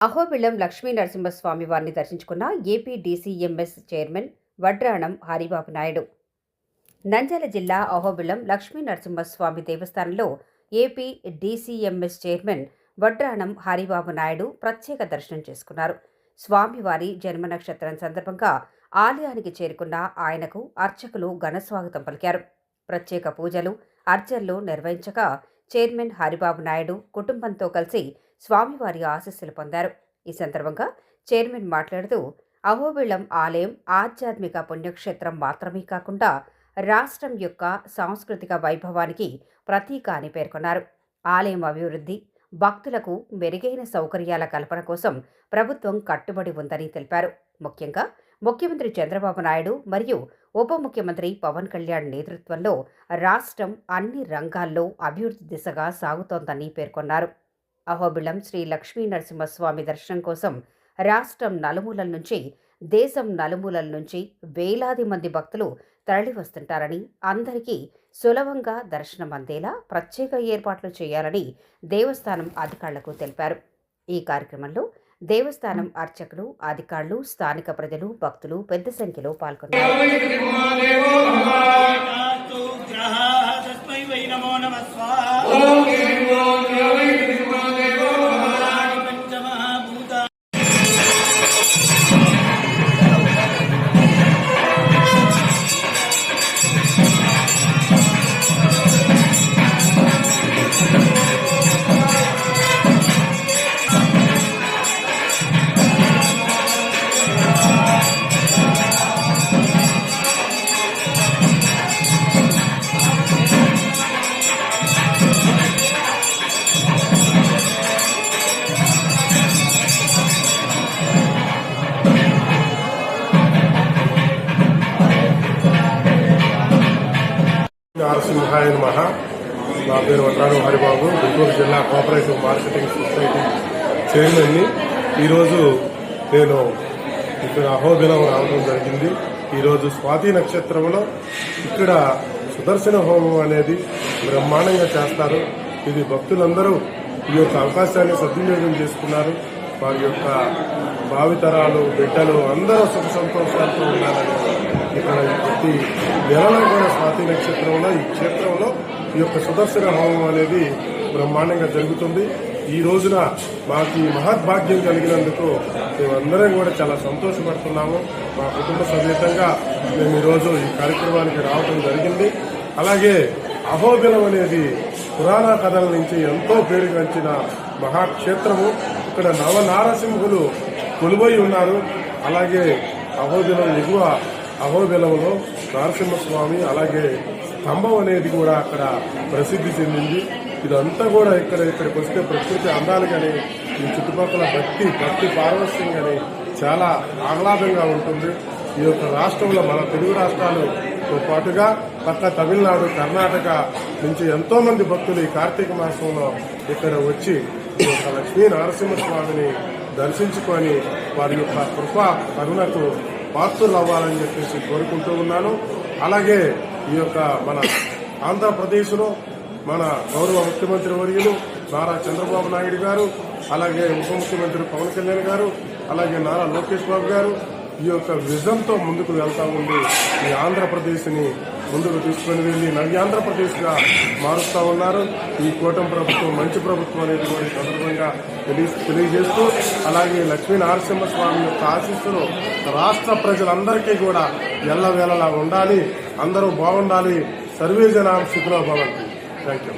అహోబిళం లక్ష్మీ నరసింహస్వామి వారిని దర్శించుకున్న AP DCMS chairman Vadranam Haribabu Naidu. Nandyal జిల్లా అహోబిళం లక్ష్మీ నరసింహస్వామి దేవస్థానంలో AP DCMS chairman Vadranam Haribabu Naidu ప్రత్యేక దర్శనం చేసుకున్నారు. స్వామివారి జన్మ నక్షత్రం సందర్భంగా ఆలయానికి చేరుకున్న ఆయనకు అర్చకులు ఘనస్వాగతం పలికారు. ప్రత్యేక పూజలు అర్చనలు నిర్వహించగా చైర్మన్ హరిబాబు నాయుడు కుటుంబంతో కలిసి స్వామివారి ఆశస్సులు పొందారు. ఈ సందర్భంగా చైర్మన్ మాట్లాడుతూ అహోబిళం ఆలయం ఆధ్యాత్మిక పుణ్యక్షేత్రం మాత్రమే కాకుండా రాష్ట్రం యొక్క సాంస్కృతిక వైభవానికి ప్రతీక అని పేర్కొన్నారు. ఆలయం అభివృద్ధి భక్తులకు మెరుగైన సౌకర్యాల కల్పన కోసం ప్రభుత్వం కట్టుబడి ఉందని తెలిపారు. ముఖ్యంగా ముఖ్యమంత్రి చంద్రబాబు నాయుడు మరియు ఉప ముఖ్యమంత్రి పవన్ కళ్యాణ్ నేతృత్వంలో రాష్ట్రం అన్ని రంగాల్లో అభివృద్ధి దిశగా సాగుతోందని పేర్కొన్నారు. అహోబిళం శ్రీ లక్ష్మీ నరసింహస్వామి దర్శనం కోసం రాష్ట్రం నలుమూలల నుంచి దేశం నలుమూలల నుంచి వేలాది మంది భక్తులు తరలివస్తుంటారని అందరికీ సులభంగా దర్శనం అందేలా ప్రత్యేక ఏర్పాట్లు చేయాలని దేవస్థానం అధికారులకు తెలిపారు. ఈ కార్యక్రమంలో దేవస్థానం అర్చకులు అధికారులు స్థానిక ప్రజలు భక్తులు పెద్ద సంఖ్యలో పాల్గొన్నారు. నరసింహాయ మహా నా పేరు వడ్రాడు హరిబాబు. గుంటూరు జిల్లా కోఆపరేటివ్ మార్కెటింగ్ సొసైటీ చైర్మన్ని. ఈరోజు నేను ఇక్కడ అహోబిలం రావడం జరిగింది. ఈరోజు స్వాతి నక్షత్రంలో ఇక్కడ సుదర్శన హోమం అనేది బ్రహ్మాండంగా చేస్తారు. ఇది భక్తులందరూ ఈ యొక్క అవకాశాన్ని సద్వినియోగం చేసుకున్నారు. వారి యొక్క భావితరాలు బిడ్డలు అందరూ సుఖ సంతోషాలతో ఉండాలని ఇక్కడ ప్రతి నెలలో కూడా స్వాతి నక్షత్రంలో ఈ క్షేత్రంలో ఈ యొక్క సుదర్శన హోమం అనేది బ్రహ్మాండంగా జరుగుతుంది. ఈ రోజున మాకు ఈ మహద్భాగ్యం కలిగినందుకు మేమందరం కూడా చాలా సంతోషపడుతున్నాము. మా కుటుంబ సమేతంగా మేము ఈరోజు ఈ కార్యక్రమానికి రావడం జరిగింది. అలాగే అహోబిలం అనేది పురాణ కథల నుంచి ఎంతో పేరుగాంచిన మహాక్షేత్రము. ఇక్కడ నవ నారసింహులు కొలువై ఉన్నారు. అలాగే అహోబిలం ఎగువ అహోబిలంలో నరసింహస్వామి అలాగే స్తంభం అనేది కూడా అక్కడ ప్రసిద్ధి చెందింది. ఇదంతా కూడా ఇక్కడ ఇక్కడికి వస్తే ప్రకృతి అందాలు కానీ ఈ చుట్టుపక్కల భక్తి భక్తి పారవస్యం కానీ చాలా ఆహ్లాదంగా ఉంటుంది. ఈ యొక్క రాష్ట్రంలో మన తెలుగు రాష్ట్రాలతో పాటుగా పక్క తమిళనాడు కర్ణాటక నుంచి ఎంతోమంది భక్తులు ఈ కార్తీక మాసంలో ఇక్కడ వచ్చి యొక్క లక్ష్మీ నరసింహస్వామిని దర్శించుకొని వారి యొక్క కృప కరుణకు పాత్రలు అవ్వాలని చెప్పేసి కోరుకుంటూ ఉన్నాను. అలాగే ఈ యొక్క మన ఆంధ్రప్రదేశ్లో మన గౌరవ ముఖ్యమంత్రి వర్యులు నారా చంద్రబాబు నాయుడు గారు అలాగే ఉప ముఖ్యమంత్రి పవన్ కళ్యాణ్ గారు అలాగే నారా లోకేష్ బాబు గారు ఈ యొక్క విజన్తో ముందుకు వెళ్తా ఉండి ఈ ఆంధ్రప్రదేశ్ని ముందుకు తీసుకుని వెళ్ళి నవ్య ఆంధ్రప్రదేశ్గా మారుస్తా ఉన్నారు. ఈ కూటమి ప్రభుత్వం మంచి ప్రభుత్వం అనేది కూడా సందర్భంగా తెలియ- తెలియజేస్తూ అలాగే లక్ష్మీ నరసింహస్వామి యొక్క ఆశీస్సులు రాష్ట్ర ప్రజలందరికీ కూడా ఎల్లవేళలా ఉండాలి. అందరూ బాగుండాలి. సర్వే జనాం స్థితిలో భవంతి. Thank you